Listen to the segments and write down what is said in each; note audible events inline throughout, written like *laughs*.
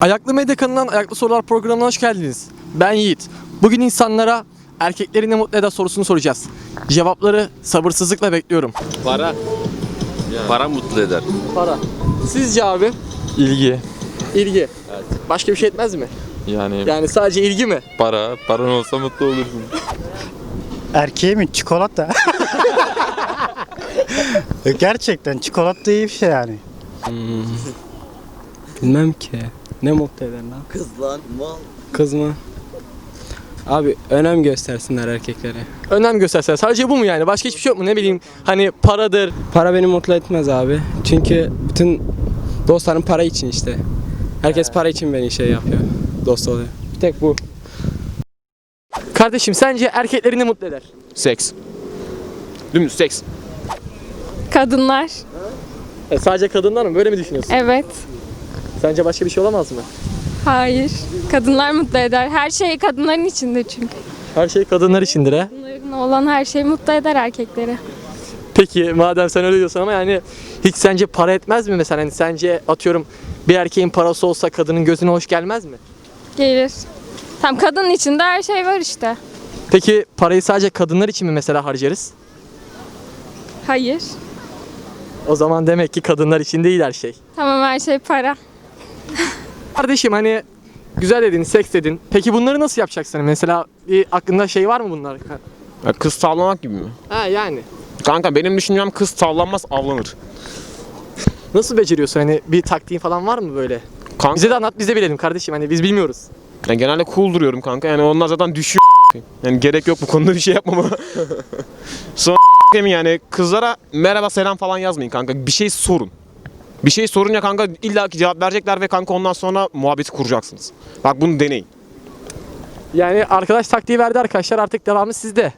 Ayaklı Medya kanalından Ayaklı Sorular programına hoş geldiniz. Ben Yiğit. Bugün insanlara erkekleri ne mutlu eder sorusunu soracağız. Cevapları sabırsızlıkla bekliyorum. Para. Para mutlu eder. Para. Sizce abi? İlgi. İlgi. Başka bir şey etmez mi? Yani Yani sadece ilgi mi? para, paran olsa mutlu olursun. Erkeğe mi? Çikolata. *laughs* Gerçekten çikolata iyi bir şey yani. Bilmem ki. Ne mutlu eder lan? Kız lan mal. Kız mı? Abi önem göstersinler erkeklere. Önem göstersen. Sadece bu mu yani? Başka hiçbir şey yok mu? Ne bileyim hani paradır. Para beni mutlu etmez abi. Çünkü bütün dostlarım para için işte. Herkes para için beni şey yapıyor. Dost oluyor. Bir tek bu. Kardeşim sence erkekleri ne mutlu eder? Seks. Dümdüz seks. Kadınlar. E, sadece kadınlar mı? Böyle mi düşünüyorsun? Evet. Sence başka bir şey olamaz mı? Hayır. Kadınlar mutlu eder. Her şey kadınların içinde çünkü. Her şey kadınlar içindir ha. Kadınların olan her şey mutlu eder erkekleri. Peki madem sen öyle diyorsun ama yani hiç sence para etmez mi mesela? Hani sence atıyorum bir erkeğin parası olsa kadının gözüne hoş gelmez mi? Gelir. Tam kadının içinde her şey var işte. Peki parayı sadece kadınlar için mi mesela harcarız? Hayır. O zaman demek ki kadınlar için değil her şey. Tamam her şey para. Kardeşim hani güzel dedin, seks dedin. Peki bunları nasıl yapacaksın? Mesela bir aklında şey var mı bunlar? Ya kız tavlamak gibi mi? Ha yani. Kanka benim düşüncem kız tavlanmaz avlanır. Nasıl beceriyorsun? Hani bir taktiğin falan var mı böyle? Kanka Bize de anlat biz de bilelim kardeşim. Hani biz bilmiyoruz. yani genelde cool duruyorum kanka. Yani onlar zaten düşüyor. Yani gerek yok bu konuda bir şey yapmama. *laughs* Sonra yani kızlara merhaba selam falan yazmayın kanka. Bir şey sorun. Bir şey sorunca kanka illaki cevap verecekler ve kanka ondan sonra muhabbeti kuracaksınız. Bak bunu deneyin. Yani arkadaş taktiği verdi arkadaşlar artık devamı sizde.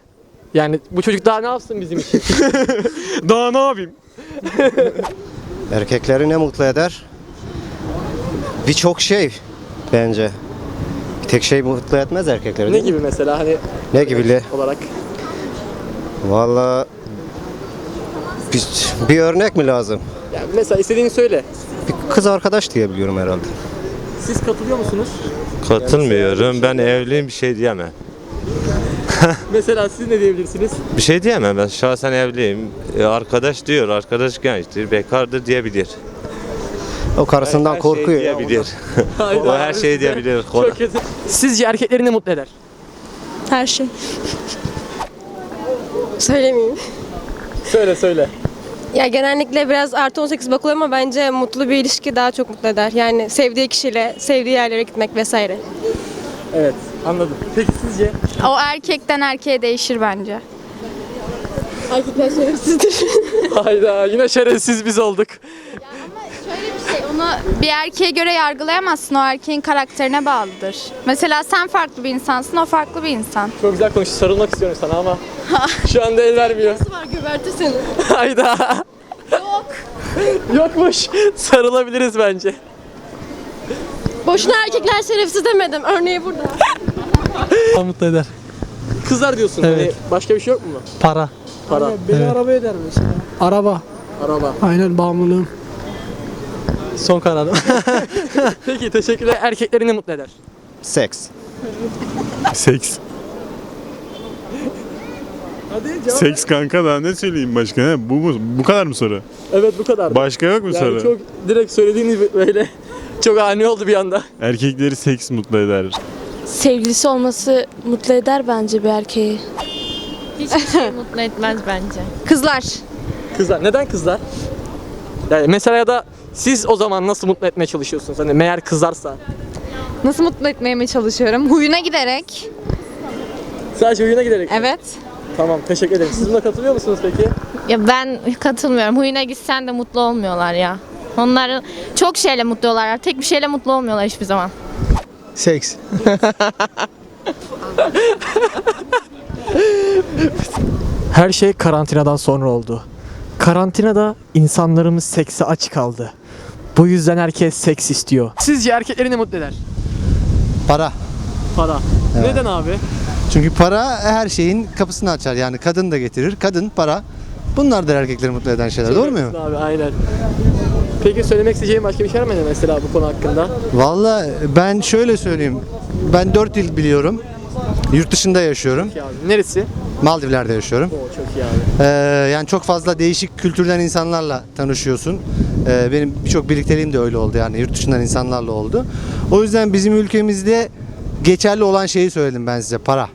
Yani bu çocuk daha ne yapsın bizim için? *laughs* Daha ne yapayım? *laughs* Erkekleri ne mutlu eder? Birçok şey bence. Bir tek şey mutlu etmez erkekleri. ne gibi mesela hani Ne gibi? *laughs* olarak? Valla bir, bir örnek mi lazım? Yani mesela istediğini söyle. Bir kız arkadaş diyebiliyorum herhalde. Siz katılıyor musunuz? Katılmıyorum. Ben evliyim bir şey diyemem. *laughs* Mesela siz ne diyebilirsiniz? Bir şey diyemem ben şahsen evliyim. E, arkadaş diyor, arkadaş gençtir, bekardır diyebilir. O karısından Her korkuyor. Şey diyebilir. *laughs* o her şeyi diyebilir. Çok kötü. Sizce erkekleri ne mutlu eder? Her şey. Söylemeyeyim. Söyle söyle. Ya genellikle biraz artı 18 bakılıyor ama bence mutlu bir ilişki daha çok mutlu eder. Yani sevdiği kişiyle sevdiği yerlere gitmek vesaire. Evet anladım. Peki sizce? O erkekten erkeğe değişir bence. Erkekler şerefsizdir. Hayda yine şerefsiz biz olduk. Onu bir erkeğe göre yargılayamazsın. O erkeğin karakterine bağlıdır. Mesela sen farklı bir insansın, o farklı bir insan. Çok güzel konuştu. Sarılmak istiyorum sana ama *laughs* şu anda el vermiyor. var göbertir seni. *laughs* Hayda. Yok. Yokmuş. Sarılabiliriz bence. Boşuna erkekler şerefsiz demedim. Örneği burada. *laughs* mutlu eder. Kızlar diyorsun. Evet. Hani başka bir şey yok mu? Para. Para. Beni araba eder mesela. Araba. Araba. Aynen bağımlılığım. Son kararım. *laughs* Peki teşekkürler. Erkekleri ne mutlu eder? Seks. Seks. Hadi cevap. Seks kanka daha ne söyleyeyim başka? He? Bu mu? Bu kadar mı soru? Evet bu kadar. Başka yok mu yani soru? çok direkt söylediğiniz böyle *laughs* çok ani oldu bir anda. Erkekleri seks mutlu eder. Sevgilisi olması mutlu eder bence bir erkeği. Hiçbir şey *laughs* mutlu etmez bence. Kızlar. Kızlar. Neden kızlar? Yani mesela ya da siz o zaman nasıl mutlu etmeye çalışıyorsunuz? Hani meğer kızarsa. Nasıl mutlu etmeye mi çalışıyorum? Huyuna giderek. Sadece oyuna giderek. Evet. Tamam teşekkür ederim. Siz buna katılıyor musunuz peki? Ya ben katılmıyorum. Huyuna gitsen de mutlu olmuyorlar ya. Onlar çok şeyle mutlu oluyorlar. Tek bir şeyle mutlu olmuyorlar hiçbir zaman. Seks. Her şey karantinadan sonra oldu. Karantinada insanlarımız sekse aç kaldı. Bu yüzden herkes seks istiyor. Sizce erkekleri ne mutlu eder? Para. Para. Neden abi? Çünkü para her şeyin kapısını açar. Yani kadın da getirir. Kadın, para. Bunlardır erkekleri mutlu eden şeyler. Doğru muyum? Abi aynen. Peki söylemek isteyeceğin başka bir şey var mı mesela bu konu hakkında? Valla ben şöyle söyleyeyim. Ben 4 dil biliyorum. Yurt dışında yaşıyorum. Abi, neresi? Maldivler'de yaşıyorum. Oo çok iyi abi. Ee, yani çok fazla değişik kültürden insanlarla tanışıyorsun. Ee, benim birçok birlikteliğim de öyle oldu yani yurt dışından insanlarla oldu. O yüzden bizim ülkemizde geçerli olan şeyi söyledim ben size para.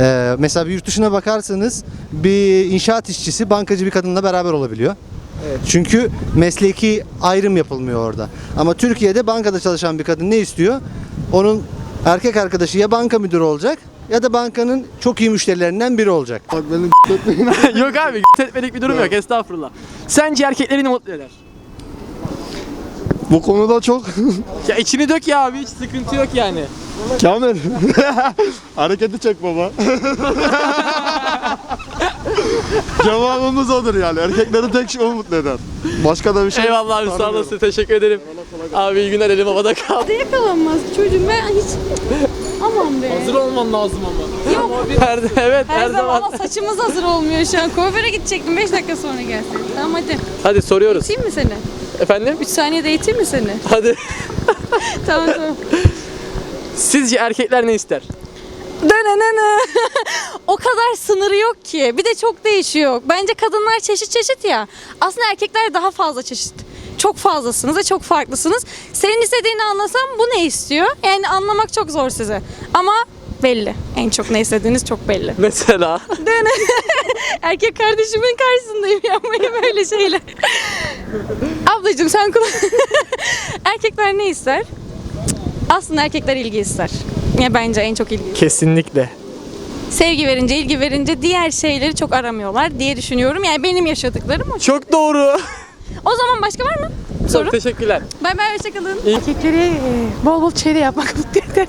Ee, mesela bir yurt dışına bakarsanız bir inşaat işçisi bankacı bir kadınla beraber olabiliyor. Çünkü mesleki ayrım yapılmıyor orada. Ama Türkiye'de bankada çalışan bir kadın ne istiyor? Onun erkek arkadaşı ya banka müdürü olacak ya da bankanın çok iyi müşterilerinden biri olacak. *laughs* *laughs* yok abi etmedik bir durum yok estağfurullah. Sence erkekleri ne mutlu eder? Bu konuda çok *laughs* Ya içini dök ya abi hiç sıkıntı yok yani. Kamil. Hareketi çek baba. Cevabımız odur yani. Erkekleri tek şey o mutlu eder. Başka da bir şey Eyvallah abi sağ olasın teşekkür ederim. Abi iyi günler elim havada kaldı. Yakalanmaz çocuğum ben hiç... Aman be. Hazır olman lazım ama. Yok. Her, evet her, zaman. ama saçımız hazır olmuyor şu an. Kuaföre gidecektim 5 dakika sonra gelsin. Tamam hadi. Hadi soruyoruz. İteyim mi seni? Efendim? 3 saniyede iteyim mi seni? Hadi. *laughs* tamam tamam. Sizce erkekler ne ister? Dönenene. *laughs* o kadar sınırı yok ki. Bir de çok değişiyor. Bence kadınlar çeşit çeşit ya. Aslında erkekler daha fazla çeşit. Çok fazlasınız ve çok farklısınız. Senin istediğini anlasam bu ne istiyor? Yani anlamak çok zor size. Ama belli. En çok ne istediğiniz çok belli. *laughs* Mesela. Dene. *laughs* Erkek kardeşimin karşısındayım yapmayı böyle şeyler. Ablacığım sen kullan. *laughs* Erkekler ne ister? Aslında erkekler ilgi ister. Ya bence en çok ilgi. Kesinlikle. Sevgi verince, ilgi verince diğer şeyleri çok aramıyorlar diye düşünüyorum. Yani benim yaşadıklarım o. Çok doğru. O zaman başka var mı? Soru. Çok teşekkürler. Bay bay hoşçakalın. Erkekleri e, bol bol çeyre yapmak *laughs* mutlu eder.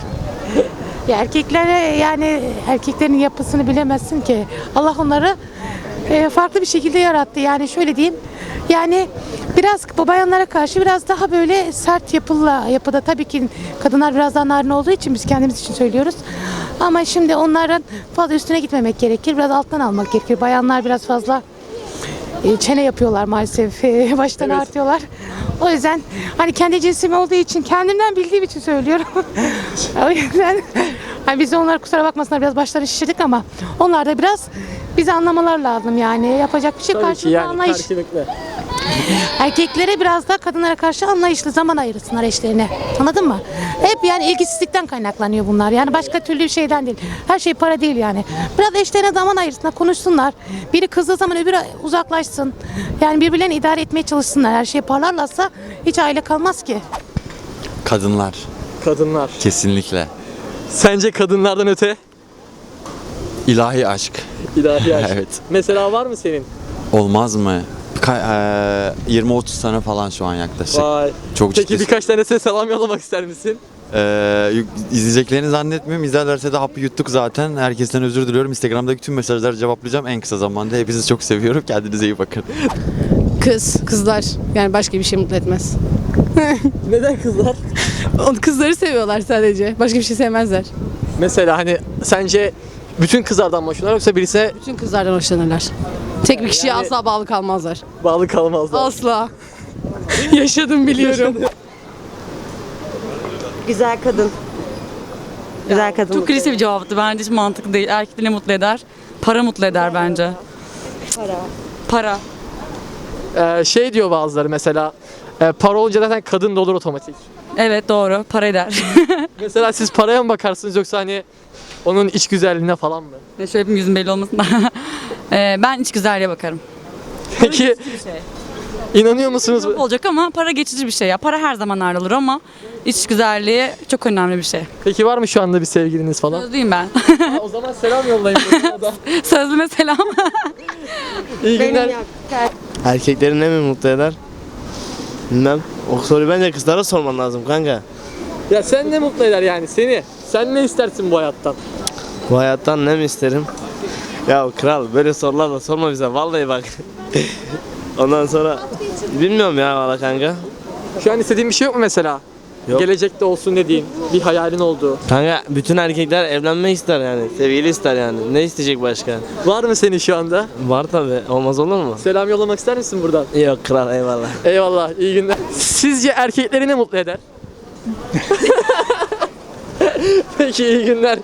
Ya erkeklere yani erkeklerin yapısını bilemezsin ki. Allah onları e, farklı bir şekilde yarattı. Yani şöyle diyeyim. Yani biraz bu bayanlara karşı biraz daha böyle sert yapılla yapıda tabii ki kadınlar biraz daha narin olduğu için biz kendimiz için söylüyoruz. Ama şimdi onların fazla üstüne gitmemek gerekir. Biraz alttan almak gerekir. Bayanlar biraz fazla çene yapıyorlar maalesef. E, *laughs* Baştan artıyorlar. O yüzden hani kendi cinsim olduğu için kendimden bildiğim için söylüyorum. *laughs* o yüzden hani biz de onlar kusura bakmasınlar biraz başları şişirdik ama onlar da biraz bizi anlamalar lazım yani. Yapacak bir şey Tabii ki karşılıklı yani anlayış. karşılıklı. Erkeklere biraz da kadınlara karşı anlayışlı zaman ayırsınlar eşlerine. Anladın mı? Hep yani ilgisizlikten kaynaklanıyor bunlar. Yani başka türlü bir şeyden değil. Her şey para değil yani. Biraz eşlerine zaman ayırsınlar, konuşsunlar. Biri kızdığı zaman öbürü uzaklaşsın. Yani birbirlerini idare etmeye çalışsınlar. Her şey yaparlarsa hiç aile kalmaz ki. Kadınlar Kadınlar. kesinlikle. Sence kadınlardan öte? İlahi aşk. İlahi aşk. *laughs* Evet. Mesela var mı senin? Olmaz mı? Ka- eee, 20-30 sene falan şu an yaklaşık. Vay. Çok Peki ciddi. birkaç tanesine selam yollamak ister misin? Eee, yük- izleyeceklerini zannetmiyorum. İzlerlerse de hapı yuttuk zaten. Herkesten özür diliyorum. Instagram'daki tüm mesajları cevaplayacağım en kısa zamanda. Hepinizi çok seviyorum. Kendinize iyi bakın. Kız, kızlar. Yani başka bir şey mutlu etmez. *laughs* Neden kızlar? Kızları seviyorlar sadece. Başka bir şey sevmezler. Mesela hani sence bütün kızlardan mı yoksa birisine Bütün kızlardan hoşlanırlar. Tek bir kişiye Yani- asla bağlı kalmazlar. bağlı kalmazlar? Asla. *laughs* Yaşadım biliyorum. Güzel kadın. Güzel kadın. Çok klişe bir cevaptı. Bence hiç mantıklı değil. Erkekleri ne mutlu eder? Para mutlu eder bence. Para. Para. Ee, şey diyor bazıları mesela e, para olunca zaten kadın da olur otomatik. Evet doğru. Para eder. *laughs* Mesela siz paraya mı bakarsınız yoksa hani onun iç güzelliğine falan mı? Ne şöyle bir yüzüm belli olmasın da. *laughs* Ee, ben iç güzelliğe bakarım. Peki Bir şey. inanıyor musunuz? Çok olacak ama para geçici bir şey ya. Para her zaman ayrılır ama iç güzelliği çok önemli bir şey. Peki var mı şu anda bir sevgiliniz falan? Sözlüyüm ben. Aa, o zaman selam yollayın. ona *laughs* da. Sözlüme selam. İyi günler. Erkekleri ne mi mutlu eder? Bilmem. O soruyu bence kızlara sorman lazım kanka. Ya sen ne mutlu eder yani seni? Sen ne istersin bu hayattan? Bu hayattan ne mi isterim? Ya kral böyle sorularla sorma bize vallahi bak. *laughs* Ondan sonra bilmiyorum ya valla kanka. Şu an istediğin bir şey yok mu mesela? Yok. Gelecekte olsun dediğin, bir hayalin olduğu. Kanka bütün erkekler evlenmek ister yani. Sevgili ister yani. Ne isteyecek başka? Var mı senin şu anda? Var tabi. Olmaz olur mu? Selam yollamak ister misin buradan? Yok kral eyvallah. Eyvallah, iyi günler. Sizce erkekleri ne mutlu eder? *laughs* Peki iyi günler.